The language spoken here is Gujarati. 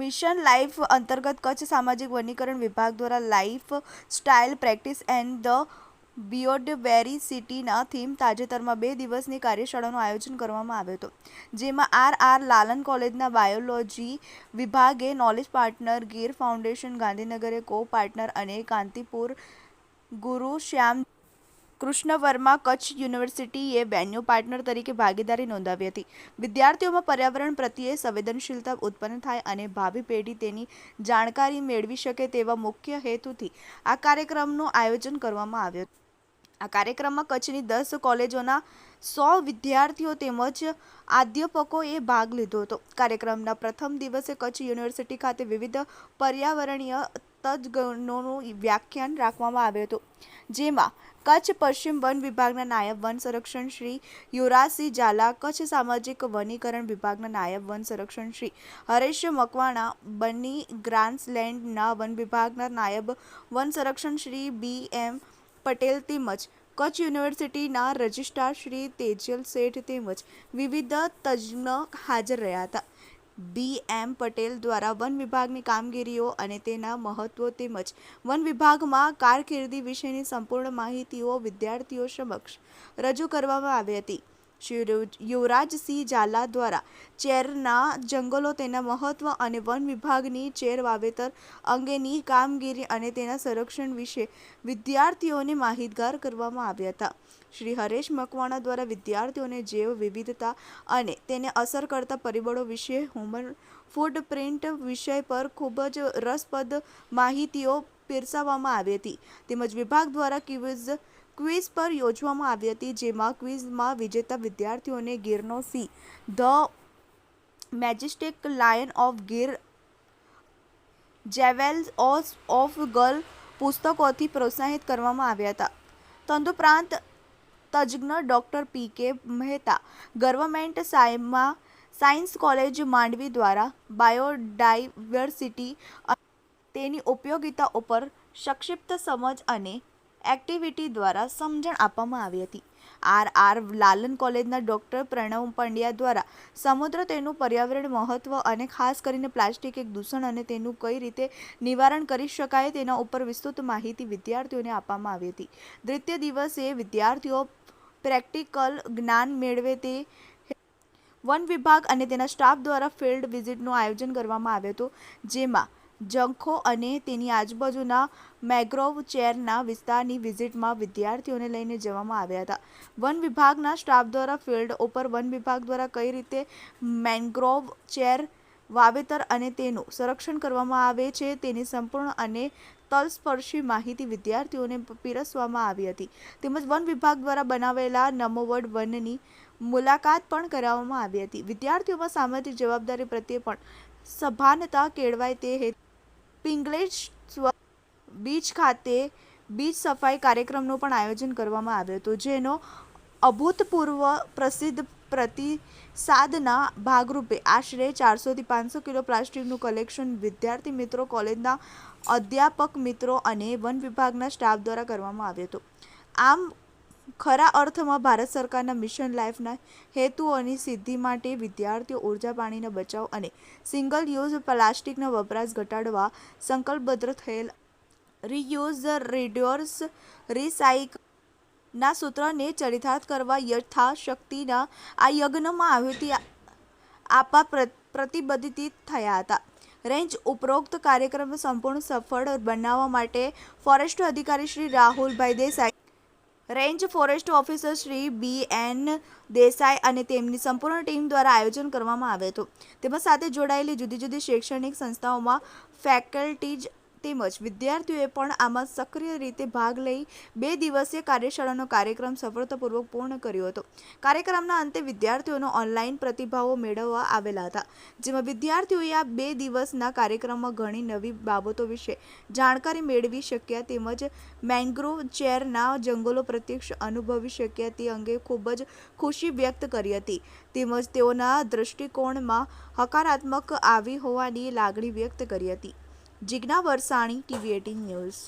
મિશન લાઈફ અંતર્ગત કચ્છ સામાજિક વનીકરણ વિભાગ દ્વારા life style practice and the બાયોડાયવર્સિટીના theme તાજેતરમાં બે દિવસની કાર્યશાળાનું આયોજન કરવામાં આવ્યું હતું, જેમાં આર આર લાલન કોલેજના બાયોલોજી વિભાગે નોલેજ પાર્ટનર ગીર ફાઉન્ડેશન ગાંધીનગરે કો પાર્ટનર અને કાંતિપુર ગુરુ શ્યામ કૃષ્ણ વર્મા કચ્છ યુનિવર્સિટીએ વેન્યુ પાર્ટનર તરીકે ભાગીદારી નોંધાવી હતી. વિદ્યાર્થીઓમાં પર્યાવરણ પ્રત્યે સંવેદનશીલતા ઉત્પન્ન થાય અને ભાવિ પેઢી તેની જાણકારી મેળવી શકે તેવા મુખ્ય હેતુથી આ કાર્યક્રમનું આયોજન કરવામાં આવ્યું આ કાર્યક્રમમાં કચ્છની દસ કોલેજોના સો વિદ્યાર્થીઓ તેમજ આધ્યાપકોએ ભાગ લીધો હતો. કાર્યક્રમના પ્રથમ દિવસે કચ્છ યુનિવર્સિટી ખાતે વિવિધ પર્યાવરણીય તજજ્ઞોનું વ્યાખ્યાન રાખવામાં આવ્યું હતું. જેમાં કચ્છ પશ્ચિમ વન વિભાગના નાયબ વન સંરક્ષણ શ્રી યુવરાજસિંહ ઝાલા, કચ્છ સામાજિક વનીકરણ વિભાગના નાયબ વન સંરક્ષણ શ્રી હરેશ મકવાણા બની ગ્રાન્સલેન્ડના વન વિભાગના નાયબ વન સંરક્ષણ શ્રી બી એમ પટેલ તેમજ કચ્છ યુનિવર્સિટીના રજિસ્ટ્રાર શ્રી તેજલ શેઠ તેમજ વિવિધ તજજ્ઞ હાજર રહ્યા હતા. બી એમ પટેલ દ્વારા વન વિભાગની કામગીરીઓ અને તેના મહત્વો તેમજ વન વિભાગમાં કારકિર્દી વિશેની સંપૂર્ણ માહિતીઓ વિદ્યાર્થીઓ સમક્ષ રજૂ કરવામાં આવી હતી. શ્રી યુવરાજસિંહ ઝાલા દ્વારા ચેરના જંગલો તેના મહત્વ અને વન વિભાગની ચેર વાવેતર અંગેની કામગીરી અને તેના સંરક્ષણ વિશે વિદ્યાર્થીઓને માહિતગાર કરવામાં આવ્યા હતા. શ્રી હરેશ મકવાણા દ્વારા વિદ્યાર્થીઓને જૈવ વિવિધતા અને તેને અસર કરતા પરિબળો વિશે હ્યુમન ફૂટપ્રિન્ટ વિષય પર ખૂબ જ રસપ્રદ માહિતીઓ પીરસાવવામાં આવી હતી. તેમજ વિભાગ દ્વારા ક્વિઝ ક્વિઝ પર યોજવામાં આવી હતી, જેમાં ક્વિઝમાં વિજેતા વિદ્યાર્થીઓને ગીરનો સિંહ the majestic lion of Gir, jewels of Gir પુસ્તકોથી પ્રોત્સાહિત કરવામાં આવ્યા હતા. તદુપરાંત તજજ્ઞ doctor P K Mehta, government સાયમાં science college Mandvi દ્વારા બાયોડાયવર્સિટી તેની ઉપયોગિતા ઉપર સંક્ષિપ્ત સમજ અને એક્ટિવિટી દ્વારા સમજણ આપવામાં આવી હતી. આર. આર. લાલન કોલેજના ડૉક્ટર પ્રણવ પંડ્યા દ્વારા સમુદ્ર તેનું પર્યાવરણ મહત્વ અને ખાસ કરીને પ્લાસ્ટિક એક દૂષણ અને તેનું કઈ રીતે નિવારણ કરી શકાય તેના ઉપર વિસ્તૃત માહિતી વિદ્યાર્થીઓને આપવામાં આવી હતી. દ્વિતીય દિવસે વિદ્યાર્થીઓ પ્રેક્ટિકલ જ્ઞાન મેળવે તે વન વિભાગ અને તેના સ્ટાફ દ્વારા ફિલ્ડ વિઝિટનું આયોજન કરવામાં આવ્યું હતું, જેમાં જખૌ અને તેની આજુબાજુના મેંગ્રોવ ચેરના વિસ્તારની વિઝિટમાં વિદ્યાર્થીઓને લઈને જવામાં આવ્યા હતા. વન વિભાગના સ્ટાફ દ્વારા ફિલ્ડ ઉપર વન વિભાગ દ્વારા કઈ રીતે મેંગ્રોવ ચેર વાવેતર અને તેનું સંરક્ષણ કરવામાં આવે છે તેની સંપૂર્ણ અને તલસ્પર્શી માહિતી વિદ્યાર્થીઓને પીરસવામાં આવી હતી. તેમજ વન વિભાગ દ્વારા બનાવેલા નમોવડ વનની મુલાકાત પણ કરાવવામાં આવી હતી. વિદ્યાર્થીઓમાં સામાજિક જવાબદારી પ્રત્યે પણ સભાનતા કેળવાય તે હેતુ પિંગલેશ્વર બીચ ખાતે બીચ સફાઈ કાર્યક્રમનું પણ આયોજન કરવામાં આવ્યું હતું, જેનો અભૂતપૂર્વ પ્રસિદ્ધ પ્રતિસાદના ભાગરૂપે આશરે ચારસોથી પાંચસો કિલો પ્લાસ્ટિકનું કલેક્શન વિદ્યાર્થી મિત્રો, કોલેજના અધ્યાપક મિત્રો અને વન વિભાગના સ્ટાફ દ્વારા કરવામાં આવ્યું હતું. આમ ખરા અર્થમાં ભારત સરકારના મિશન લાઈફના હેતુઓની સિદ્ધિ માટે વિદ્યાર્થીઓ ઊર્જા, પાણીનો બચાવ અને સિંગલ યુઝ પ્લાસ્ટિકનો વપરાશ ઘટાડવા સંકલ્પબદ્ધ થયેલ રીયુઝ રિડ્યુસ રિસાઇક ના સૂત્રને ચરિતાર્થ કરવા યથાશક્તિના આ યજ્ઞમાં આહુતિ આપવા પ્રતિબદ્ધ થયા હતા. રેન્જ ઉપરોક્ત કાર્યક્રમ સંપૂર્ણ સફળ બનાવવા માટે ફોરેસ્ટ અધિકારી Shri Rahulbhai Desai range forest officer Shri B N Desai અને તેમની સંપૂર્ણ ટીમ દ્વારા આયોજન કરવામાં આવ્યું હતું તેમજ સાથે જોડાયેલી જુદી જુદી શૈક્ષણિક સંસ્થાઓમાં ફેકલ્ટીઝ તેમજ વિદ્યાર્થીઓએ પણ આમાં સક્રિય રીતે ભાગ લઈ બે દિવસીય કાર્યશાળાનો કાર્યક્રમ સફળતાપૂર્વક પૂર્ણ કર્યો હતો. કાર્યક્રમના અંતે વિદ્યાર્થીઓનો ઓનલાઈન પ્રતિભાવો મેળવવા આવેલા હતા, જેમાં વિદ્યાર્થીઓએ આ બે દિવસના કાર્યક્રમમાં ઘણી નવી બાબતો વિશે જાણકારી મેળવી શક્યા તેમજ મેંગ્રોવ ચેરના જંગલો પ્રત્યક્ષ અનુભવી શક્યા તે અંગે ખૂબ જ ખુશી વ્યક્ત કરી હતી. તેમજ તેઓના દૃષ્ટિકોણમાં હકારાત્મક આવી હોવાની લાગણી વ્યક્ત કરી હતી. Jigna Varsani TV eighteen news.